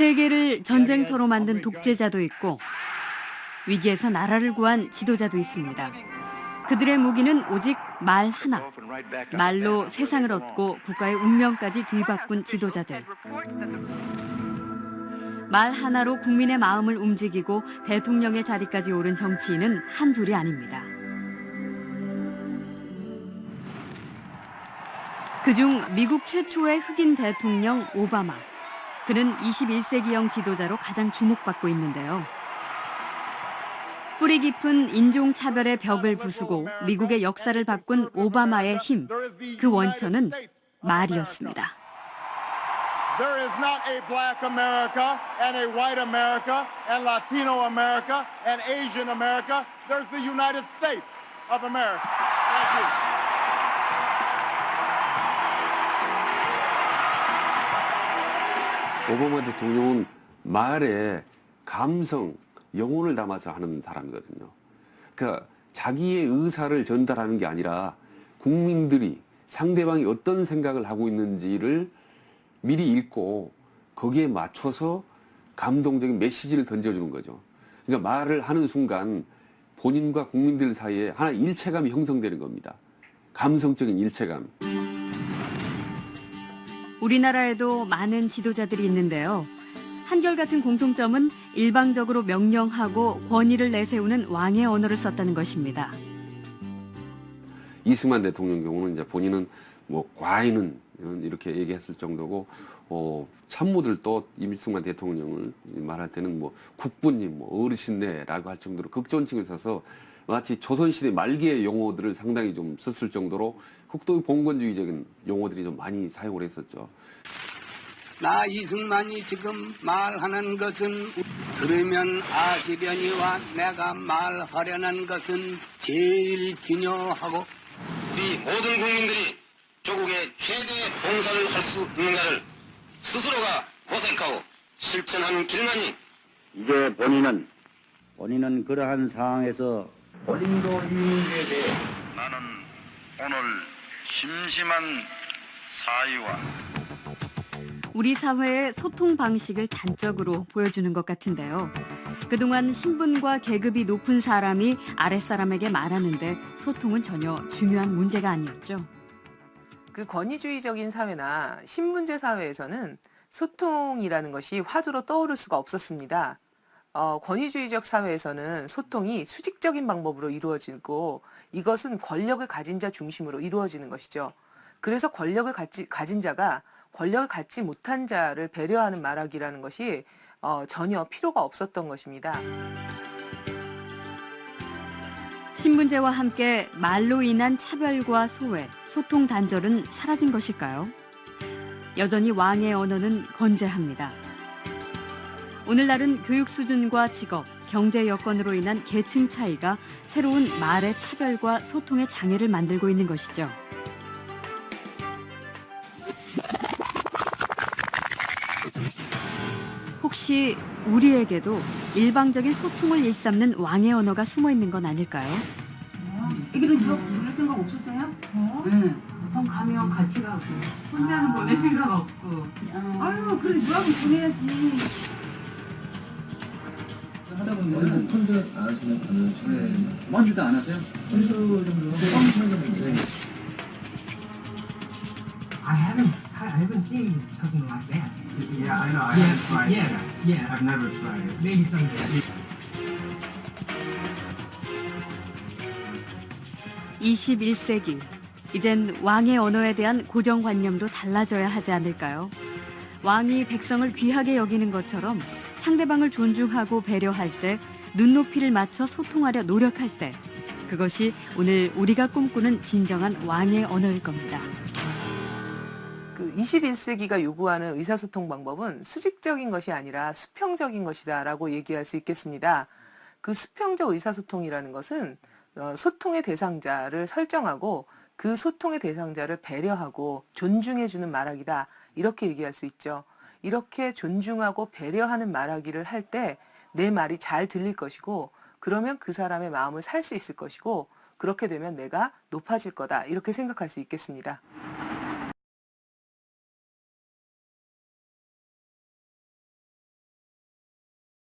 세계를 전쟁터로 만든 독재자도 있고 위기에서 나라를 구한 지도자도 있습니다. 그들의 무기는 오직 말 하나. 말로 세상을 얻고 국가의 운명까지 뒤바꾼 지도자들. 말 하나로 국민의 마음을 움직이고 대통령의 자리까지 오른 정치인은 한둘이 아닙니다. 그중 미국 최초의 흑인 대통령 오바마. 그는 21세기형 지도자로 가장 주목받고 있는데요. 뿌리 깊은 인종차별의 벽을 부수고 미국의 역사를 바꾼 오바마의 힘. 그 원천은 말이었습니다. 오바마 대통령은 말에 감성, 영혼을 담아서 하는 사람이거든요. 그러니까 자기의 의사를 전달하는 게 아니라 국민들이 상대방이 어떤 생각을 하고 있는지를 미리 읽고 거기에 맞춰서 감동적인 메시지를 던져주는 거죠. 그러니까 말을 하는 순간 본인과 국민들 사이에 하나 일체감이 형성되는 겁니다. 감성적인 일체감. 우리나라에도 많은 지도자들이 있는데요. 한결같은 공통점은 일방적으로 명령하고 권위를 내세우는 왕의 언어를 썼다는 것입니다. 이승만 대통령 경우는 이제 본인은 뭐 과인은 이렇게 얘기했을 정도고 어 참모들도 이승만 대통령을 말할 때는 뭐 국부님, 뭐 어르신네라고 할 정도로 극존칭을 써서 마치 조선시대 말기의 용어들을 상당히 좀 썼을 정도로 극도의 봉건주의적인 용어들이 좀 많이 사용을 했었죠. 나 이승만이 지금 말하는 것은 들으면 아시려니와 내가 말하려는 것은 제일 중요하고 우리 모든 국민들이 조국의 최대 봉사를 할 수 있는가를 스스로가 모색하고 실천하는 길만이 이제 본인은 본인은 그러한 상황에서 본인도 이민에 대해 나는 오늘 심심한 사유와 우리 사회의 소통 방식을 단적으로 보여주는 것 같은데요. 그동안 신분과 계급이 높은 사람이 아랫사람에게 말하는데 소통은 전혀 중요한 문제가 아니었죠. 그 권위주의적인 사회나 신분제 사회에서는 소통이라는 것이 화두로 떠오를 수가 없었습니다. 어, 권위주의적 사회에서는 소통이 수직적인 방법으로 이루어지고 이것은 권력을 가진 자 중심으로 이루어지는 것이죠. 그래서 권력을 갖지, 가진 자가 권력을 갖지 못한 자를 배려하는 말하기라는 것이 어, 전혀 필요가 없었던 것입니다. 신분제와 함께 말로 인한 차별과 소외, 소통 단절은 사라진 것일까요? 여전히 왕의 언어는 건재합니다. 오늘날은 교육 수준과 직업, 경제 여건으로 인한 계층 차이가 새로운 말의 차별과 소통의 장애를 만들고 있는 것이죠. 혹시 우리에게도 일방적인 소통을 일삼는 왕의 언어가 숨어 있는 건 아닐까요? 애기를 들어 보낼 생각 없으세요? 네. 성 가면 같이 가고 혼자는 보낼 생각 없고 아유 그래 누하고 보내야지 하다 보면 펀드 안 하시는 분은 네. 먼저도 안 하세요? 펀드 정도 I haven't, I haven't seen something like that. Yeah, I know. I haven't tried. Yeah, yeah. I've never tried it. Maybe someday. 21세기. 이젠 왕의 언어에 대한 고정관념도 달라져야 하지 않을까요? 왕이 백성을 귀하게 여기는 것처럼 상대방을 존중하고 배려할 때 눈높이를 맞춰 소통하려 노력할 때 그것이 오늘 우리가 꿈꾸는 진정한 왕의 언어일 겁니다. 그 21세기가 요구하는 의사소통 방법은 수직적인 것이 아니라 수평적인 것이다라고 얘기할 수 있겠습니다. 그 수평적 의사소통이라는 것은 어, 소통의 대상자를 설정하고 그 소통의 대상자를 배려하고 존중해주는 말하기다 이렇게 얘기할 수 있죠. 이렇게 존중하고 배려하는 말하기를 할 때 내 말이 잘 들릴 것이고 그러면 그 사람의 마음을 살 수 있을 것이고 그렇게 되면 내가 높아질 거다 이렇게 생각할 수 있겠습니다.